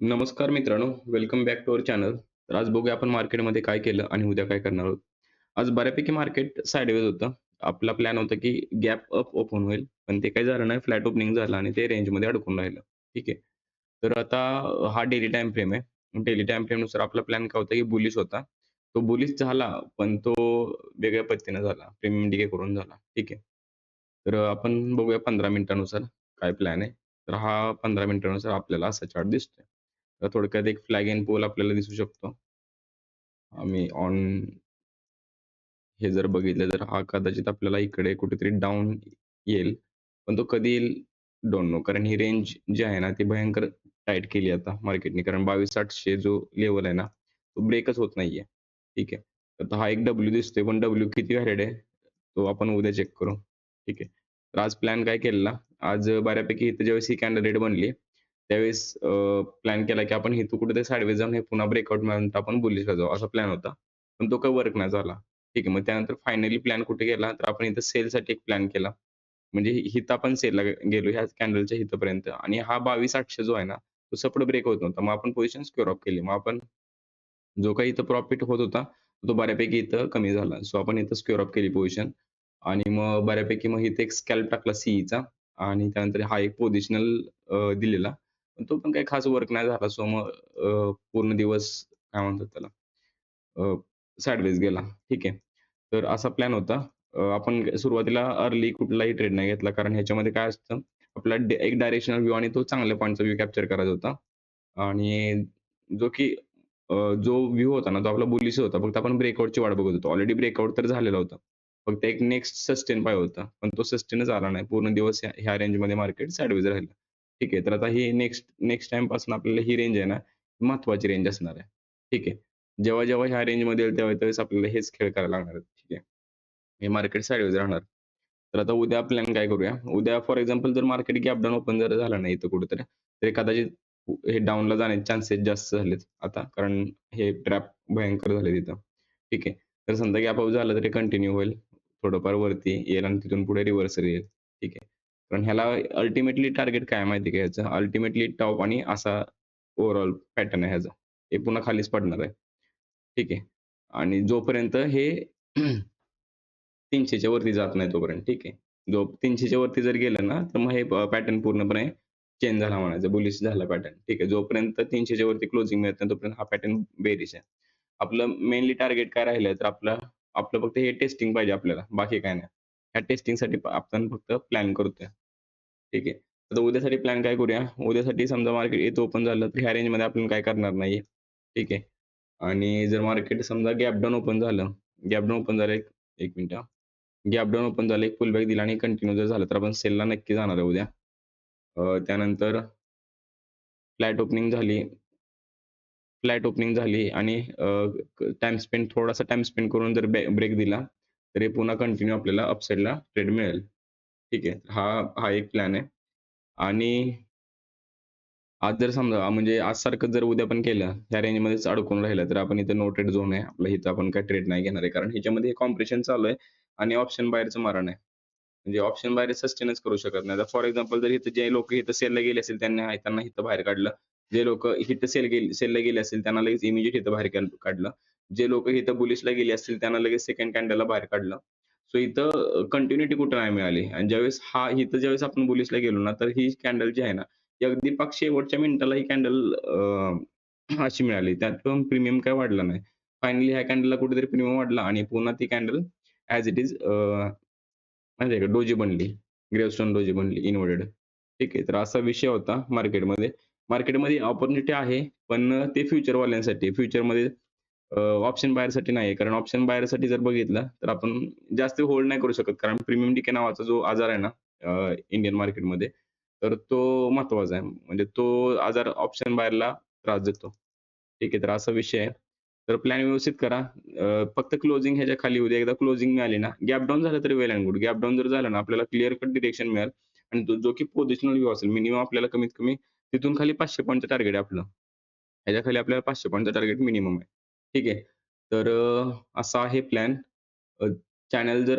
नमस्कार मित्रांनो, welcome back to our channel. तर आज बघूया आपण मार्केटमध्ये काय केलं आणि उद्या काय करणार आहोत. आज बऱ्यापैकी मार्केट साईडवेज होतं. आपला प्लॅन होता की गॅप अप ओपन होईल, पण ते काही झालं नाही. फ्लॅट ओपनिंग झालं आणि ते रेंजमध्ये अडकून राहिलं. ठीक आहे. तर आता हा डेली टाईम फ्रेम आहे. डेली टाईम फ्रेमनुसार आपला प्लॅन काय होता की बुलिश होता. तो बुलिश झाला, पण तो वेगळ्या पद्धतीने झाला. प्रीमियम डिके करून झाला. ठीक आहे. तर आपण बघूया पंधरा मिनिटानुसार काय प्लॅन आहे. तर हा पंधरा मिनिटानुसार आपल्याला असा चार्ट दिसतोय. तर थोडक्यात एक फ्लॅग एंड पोल आपल्याला दिसू शकतो. आम्ही ऑन हे जर बघितलं तर हा कदाचित आपल्याला इकडे कुठेतरी डाऊन येईल. पण तो कधी येईल डोंट नो. कारण ही रेंज जी आहे ना, ती भयंकर टाईट केली आता मार्केटने. कारण 22,800 जो लेवल आहे ना, तो ब्रेकच होत नाहीये. ठीक आहे. तर हा एक डब्ल्यू दिसतोय, पण डब्ल्यू किती व्हॅलिड आहे, तो आपण उद्या चेक करू. ठीक आहे. तर आज प्लॅन काय केलेला, आज बऱ्यापैकी इथे ज्यावेळेस ही कॅन्डल रेड बनली, त्यावेळेस प्लॅन केला की आपण इथून कुठेतरी साडवे जाऊन हे पुन्हा ब्रेकआउट मिळाल्यानंतर आपण बुलिशला जाऊ असा प्लॅन होता. पण तो काही वर्क नाही झाला. ठीक आहे. मग त्यानंतर फायनली प्लॅन कुठे गेला, तर आपण इथं सेलसाठी एक प्लॅन केला. म्हणजे इथं आपण सेलला गेलो ह्या कॅन्डलच्या इथपर्यंत आणि हा बावीस आठशे जो आहे ना, तो सपोर्ट ब्रेक होत नव्हता. मग आपण पोझिशन स्क्युअर ऑफ केली. मग आपण जो काही इथं प्रॉफिट होत होता, तो बऱ्यापैकी इथं कमी झाला. सो आपण इथं स्क्युअर ऑफ केली पोझिशन आणि मग बऱ्यापैकी मग इथे एक स्कॅल्प टाकला सीईचा आणि त्यानंतर हा एक पोझिशनल दिलेला. पण तो पण काही खास वर्क नाही झाला. सो मग पूर्ण दिवस काय म्हणतात त्याला साइडवेज गेला. ठीक आहे. तर असा प्लॅन होता. आपण सुरुवातीला अर्ली कुठलाही ट्रेड नाही घेतला. कारण ह्याच्यामध्ये काय असतं, आपला एक डायरेक्शनल व्ह्यू आणि तो चांगल्या पॉइंटचा व्ह्यू कॅप्चर करायचा होता. आणि जो की जो व्ह्यू होता ना, तो आपला बुलिश होता. फक्त आपण ब्रेकआउटची वाट बघत होतो. ऑलरेडी ब्रेकआउट तर झालेला होता. फक्त एक नेक्स्ट सस्टेन पाहिजे होता. पण तो सस्टेनच आला नाही. पूर्ण दिवस ह्या रेंजमध्ये मार्केट साइडवेज राहिला ठीक आहे. तर आता ही नेक्स्ट नेक्स्ट टाईमपासून आपल्याला ही रेंज आहे ना, महत्वाची रेंज असणार आहे. ठीक आहे. जेव्हा, जेव्हा ह्या रेंजमध्ये येईल तेव्हा त्यावेळेस आपल्याला हेच खेळ करायला लागणार आहेत. ठीक आहे. हे मार्केट साईडवेज राहणार. तर आता उद्या प्लॅन काय करूया, उद्या फॉर एक्झाम्पल जर मार्केट गॅप डाऊन ओपन जर झालं नाही इथं कुठेतरी, तर कदाचित हे डाऊनला जाण्याचे चान्सेस जास्त झालेत आता. कारण हे ट्रॅप भयंकर झाले तिथं. ठीक आहे. तर समजा गॅप अप झालं तरी कंटिन्यू होईल. थोडंफार वरती येईल आणि तिथून पुढे रिव्हर्सल येईल. ठीक आहे. कारण ह्याला अल्टिमेटली टार्गेट काय माहिती का ह्याचं? अल्टिमेटली टॉप आणि असा ओव्हरऑल पॅटर्न आहे ह्याचा. हे पुन्हा खालीच पडणार आहे. ठीक आहे. आणि जोपर्यंत हे 300च्या वरती जात नाही तोपर्यंत. ठीक आहे. जो 300च्या वरती जर गेलं ना, तर मग हे पॅटर्न पूर्णपणे चेंज झाला म्हणायचं. बुलिश झाला पॅटर्न. ठीक आहे. जोपर्यंत 300च्या वरती क्लोजिंग मिळत नाही, तोपर्यंत हा पॅटर्न बेरिश आहे. आपलं मेनली टार्गेट काय राहिलंय, तर आपलं आपलं फक्त हे टेस्टिंग पाहिजे आपल्याला, बाकी काही नाही. ह्या टेस्टिंगसाठी आपण फक्त प्लॅन करतोय. ठीक आहे. आता उद्यासाठी प्लॅन काय करूया, उद्यासाठी समजा मार्केट येत ओपन झालं, तर ह्या रेंजमध्ये आपण काय करणार नाहीये. ठीक आहे. आणि जर मार्केट समजा गॅपडाऊन ओपन झालं, गॅपडाऊन ओपन झालं, एक एक मिनिट गॅपडाऊन गॅप ओपन झालं, एक फुलबॅक दिला आणि कंटिन्यू जर झालं, तर आपण सेलला नक्की जाणार आहे उद्या. त्यानंतर फ्लॅट ओपनिंग झाली फ्लॅट ओपनिंग झाली आणि टाइम स्पेंड थोडासा टाइम स्पेंड करून जर ब्रेक दिला, तर हे पुन्हा कंटिन्यू आपल्याला अपसाईडला ट्रेड मिळेल. ठीक आहे. हा हा एक प्लॅन आहे. आणि आज जर समजा म्हणजे आज सारखं जर उद्या पण केलं, ह्या रेंजमध्येच अडकून राहिलं, तर आपण इथं नो ट्रेड झोन आहे. आपल्या इथं आपण काही ट्रेड नाही घेणार आहे. कारण ह्याच्यामध्ये कॉम्प्रेशन चालू आहे आणि ऑप्शन बाहेरचं मारण आहे. म्हणजे ऑप्शन बाहेर सस्टेनच करू शकत नाही. फॉर एक्झाम्पल जर इथं जे लोक इथं सेलला गेले असेल, त्यांना त्यांना इथं बाहेर काढलं. जे लोक हिथं सेल गेले सेलला गेले असेल, त्यांना लगेच इमिजिएट इथं बाहेर काढलं. जे लोक इथं बुलिशला गेले असतील, त्यांना लगेच सेकंड कॅन्डलला बाहेर काढलं. सो इथं कंटिन्युटी कुठं नाही मिळाली आणि ज्यावेळेस हा इथं ज्यावेळेस आपण बुलिशला गेलो ना, तर ही कॅन्डल जी आहे ना, अगदी पाक शेवटच्या मिनिटाला ही कॅन्डल अशी मिळाली. त्यात पण प्रीमियम काय वाढला नाही. फायनली ह्या कॅन्डलला कुठेतरी प्रीमियम वाढला आणि पुन्हा ती कॅन्डल ऍज इट इज म्हणजे का डोजी बनली. ग्रेव्हस्टोन डोजी बनली इन्व्हर्टेड. ठीक आहे. तर असा विषय होता मार्केटमध्ये. मार्केटमध्ये ऑपॉर्च्युनिटी आहे, पण ते फ्युचरवाल्यांसाठी. फ्युचरमध्ये ऑप्शन बायरसाठी नाही. कारण ऑप्शन बायरसाठी जर बघितलं, तर आपण जास्त होल्ड नाही करू शकत. कारण प्रीमियम डिके नावाचा जो आजार आहे ना इंडियन मार्केटमध्ये, तर तो महत्त्वाचा आहे. म्हणजे तो आजार ऑप्शन बायरला त्रास देतो. ठीक आहे. तर असा विषय आहे. तर प्लॅन व्यवस्थित करा. फक्त क्लोजिंग ह्याच्या खाली उद्या एकदा क्लोजिंग मिळाली ना, गॅप डाऊन झालं तरी well and good. Gap down जर झालं ना, आपल्याला क्लिअर कट डिरेक्शन मिळेल आणि जो की पोझिशनल व्ह्यू असेल, मिनिमम आपल्याला कमीत कमी तिथून खाली पाचशे पॉईंटचं टार्गेट आहे आपलं. ह्याच्या खाली आपल्याला पाचशे पॉईंटचं टार्गेट मिनिमम आहे. ठीक आहे. तर असा आहे प्लॅन. चॅनल जर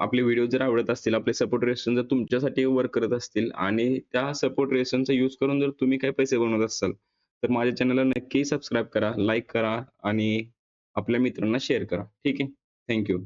आपले व्हिडिओ जर आवडत असतील, आपले सपोर्ट रेशन जर तुमच्यासाठी वर्क करत असतील आणि त्या सपोर्ट रेशनचा यूज करून जर तुम्ही काही पैसे बनवत असाल, तर माझ्या चॅनलला नक्की सबस्क्राईब करा, लाईक करा आणि आपल्या मित्रांना शेअर करा. ठीक आहे. Thank you.